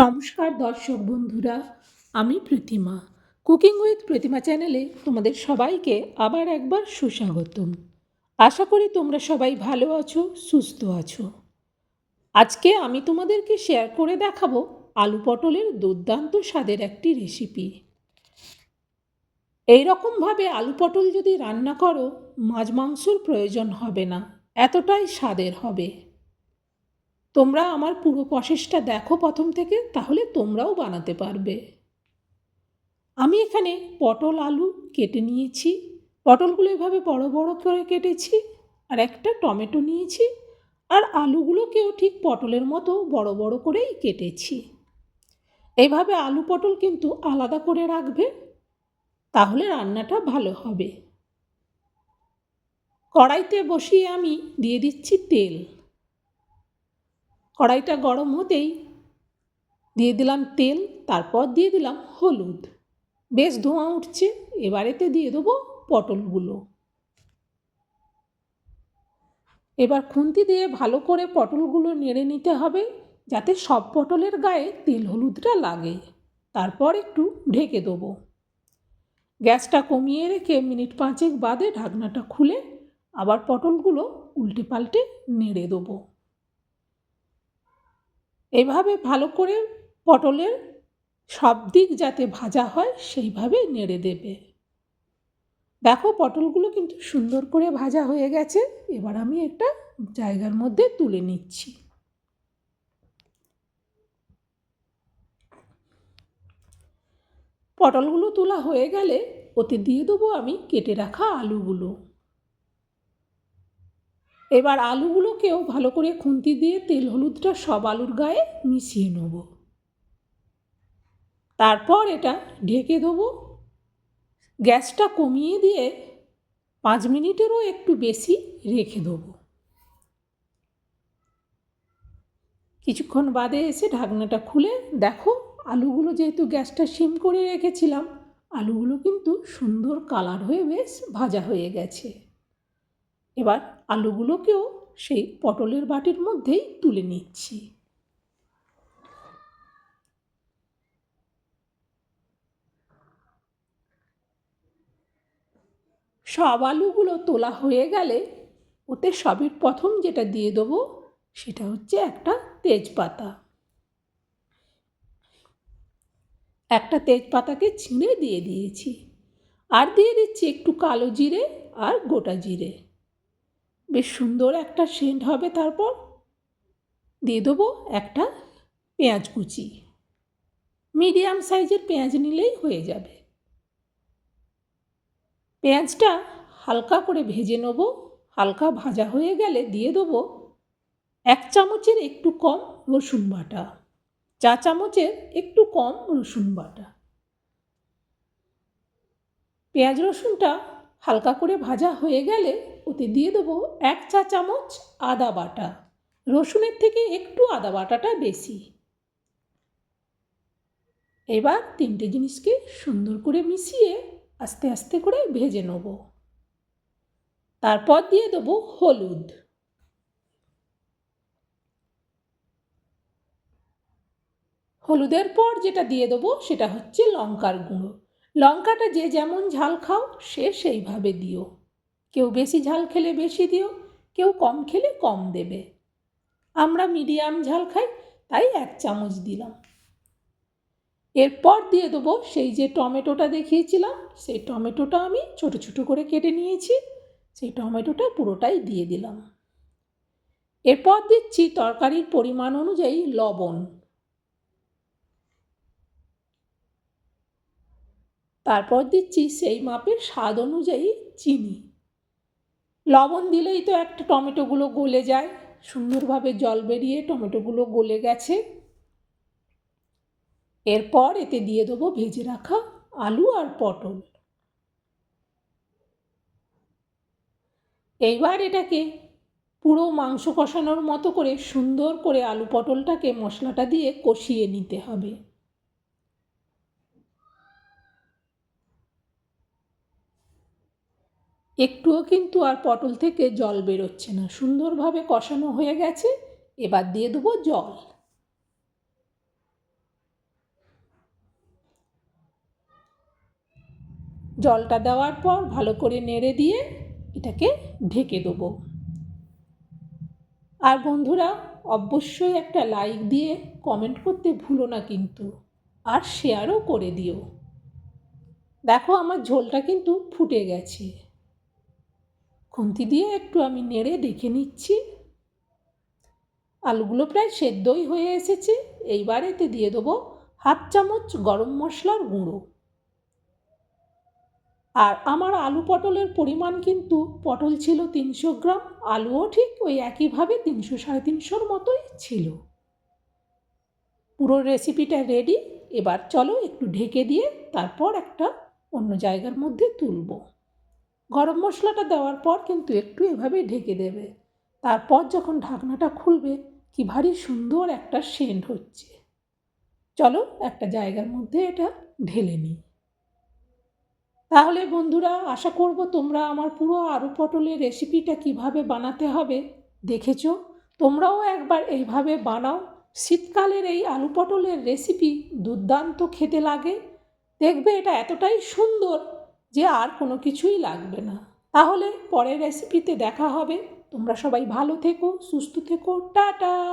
নমস্কার দর্শক বন্ধুরা, আমি প্রতিমা। কুকিং উইথ প্রতিমা চ্যানেলে তোমাদের সবাইকে আবার একবার সুস্বাগতম। আশা করি তোমরা সবাই ভালো আছো, সুস্থ আছো। আজকে আমি তোমাদেরকে শেয়ার করে দেখাবো আলু পটলের দুর্দান্ত স্বাদের একটি রেসিপি এই রকমভাবে আলু পটল যদি রান্না করো, মাছ মাংসর প্রয়োজন হবে না, এতটাই স্বাদের হবে। তোমরা আমার পুরো প্রসেসটা দেখো প্রথম থেকে, তাহলে তোমরাও বানাতে পারবে। আমি এখানে পটল আলু কেটে নিয়েছি। পটলগুলো এভাবে বড় বড় করে কেটেছি, আর একটা টমেটো নিয়েছি, আর আলুগুলোকেও ঠিক পটলের মতো বড় বড় করেই কেটেছি। এইভাবে আলু পটল কিন্তু আলাদা করে রাখবে, তাহলে রান্নাটা ভালো হবে। কড়াইতে বসিয়ে আমি দিয়ে দিচ্ছি তেল। কড়াইটা গরম হতেই দিয়ে দিলাম তেল, তারপর দিয়ে দিলাম হলুদ। বেশ ধোঁয়া উঠছে, এবারেতে দিয়ে দেবো পটলগুলো। এবার খুন্তি দিয়ে ভালো করে পটলগুলো নেড়ে নিতে হবে, যাতে সব পটলের গায়ে তেল হলুদটা লাগে। তারপর একটু ঢেকে দেবো। গ্যাসটা কমিয়ে রেখে মিনিট পাঁচেক বাদে ঢাকনাটা খুলে আবার পটলগুলো উল্টে পাল্টে নেড়ে দেবো। এভাবে ভালো করে পটলের সব দিক যাতে ভাজা হয়, সেইভাবে নেড়ে দেবে। দেখো, পটলগুলো কিন্তু সুন্দর করে ভাজা হয়ে গেছে। এবার আমি একটা জায়গার মধ্যে তুলে নিচ্ছি। পটলগুলো তোলা হয়ে গেলে ওতে দিয়ে দেবো আমি কেটে রাখা আলুগুলো। এবার আলুগুলোকেও ভালো করে খুন্তি দিয়ে তেল হলুদটা সব আলুর গায়ে মিশিয়ে নেব। তারপর এটা ঢেকে দেবো। গ্যাসটা কমিয়ে দিয়ে পাঁচ মিনিটেরও একটু বেশি রেখে দেবো। কিছুক্ষণ বাদে এসে ঢাকনাটা খুলে দেখো, আলুগুলো যেহেতু গ্যাসটা সিম করে রেখেছিলাম, আলুগুলো কিন্তু সুন্দর কালার হয়ে বেশ ভাজা হয়ে গেছে। এবার আলুগুলোকেও সেই পটলের বাটির মধ্যেই তুলে নিচ্ছি। সব আলুগুলো তোলা হয়ে গেলে ওতে সবের প্রথম যেটা দিয়ে দেবো সেটা হচ্ছে একটা তেজপাতা। একটা তেজপাতাকে ছিঁড়ে দিয়ে দিয়েছি। আর দিয়ে দিচ্ছি একটু কালো জিরে আর গোটা জিরে। বেশ সুন্দর একটা সেন্ট হবে তারপর দিয়ে দেবো একটা পেঁয়াজ কুচি। মিডিয়াম সাইজের পেঁয়াজ নিলেই হয়ে যাবে। পেঁয়াজটা হালকা করে ভেজে নেব। হালকা ভাজা হয়ে গেলে দিয়ে দেবো এক চামচের একটু কম রসুন বাটা, চা চামচের একটু কম রসুন বাটা। পেঁয়াজ রসুনটা হালকা করে ভাজা হয়ে গেলে ওতে দিয়ে দেবো এক চা চামচ আদা বাটা। রসুনের থেকে একটু আদা বাটাটা বেশি। এবার তিনটে জিনিসকে সুন্দর করে মিশিয়ে আস্তে আস্তে করে ভেজে নেব। তারপর দিয়ে দেবো হলুদ। হলুদের পর যেটা দিয়ে দেবো সেটা হচ্ছে লঙ্কার গুঁড়ো। লঙ্কাটা যে যেমন ঝাল খাও সে সেইভাবে দিও। কেউ বেশি ঝাল খেলে বেশি দিও, কেউ কম খেলে কম দেবে। আমরা মিডিয়াম ঝাল খাই, তাই এক চামচ দিলাম। এরপর দিয়ে দেবো সেই যে টমেটোটা দেখিয়েছিলাম, সেই টমেটোটা আমি ছোট ছোট করে কেটে নিয়েছি, সেই টমেটোটা পুরোটাই দিয়ে দিলাম। এরপর দিচ্ছি তরকারির পরিমাণ অনুযায়ী লবণ। তারপর দিচ্ছি সেই মাপের স্বাদ অনুযায়ী চিনি। লবণ দিলেই তো একটা টমেটোগুলো গলে যায়। সুন্দরভাবে জল বেরিয়ে টমেটোগুলো গলে গেছে। এরপর এতে দিয়ে দেবো ভেজে রাখা আলু আর পটল। এইবার এটাকে পুরো মাংস কষানোর মতো করে সুন্দর করে আলু পটলটাকে মশলাটা দিয়ে কষিয়ে নিতে হবে। একটুও কিন্তু আর পটল থেকে জল বেরোচ্ছে না। সুন্দরভাবে কষানো হয়ে গেছে, এবার দিয়ে দেবো জল। জলটা দেওয়ার পর ভালো করে নেড়ে দিয়ে এটাকে ঢেকে দেবো। আর বন্ধুরা, অবশ্যই একটা লাইক দিয়ে কমেন্ট করতে ভুলো না কিন্তু, আর শেয়ারও করে দিও। দেখো আমার ঝোলটা কিন্তু ফুটে গেছে। খুন্তি দিয়ে একটু আমি নেড়ে দেখে নিচ্ছি। আলুগুলো প্রায় সেদ্ধই হয়ে এসেছে। এইবার এতে দিয়ে দেবো হাফ চামচ গরম মশলার গুঁড়ো। আর আমার আলু পটলের পরিমাণ কিন্তু পটল ছিল তিনশো গ্রাম, আলুও ঠিক ওই একইভাবে তিনশো সাড়ে তিনশোর মতোই ছিল। পুরো রেসিপিটা রেডি এবার চলো একটু ঢেকে দিয়ে তারপর একটা অন্য জায়গার মধ্যে তুলব। গরম মশলাটা দেওয়ার পর কিন্তু একটু এভাবে ঢেকে দেবে। তারপর যখন ঢাকনাটা খুলবে, কি ভারী সুন্দর একটা সেন্ট হচ্ছে। চলো একটা জায়গার মধ্যে এটা ঢেলে নিই। তাহলে বন্ধুরা, আশা করব তোমরা আমার পুরো আলু পটলের রেসিপিটা কীভাবে বানাতে হবে দেখেছ? তোমরাও একবার এইভাবে বানাও। শীতকালের এই আলু পটলের রেসিপি দুর্দান্ত খেতে লাগে। দেখবে এটা এতটাই সুন্দর যে আর কোনো কিছুই লাগবে না। তাহলে পরের রেসিপিতে দেখা হবে। তোমরা সবাই ভালো থেকো, সুস্থ থেকো, টাটা!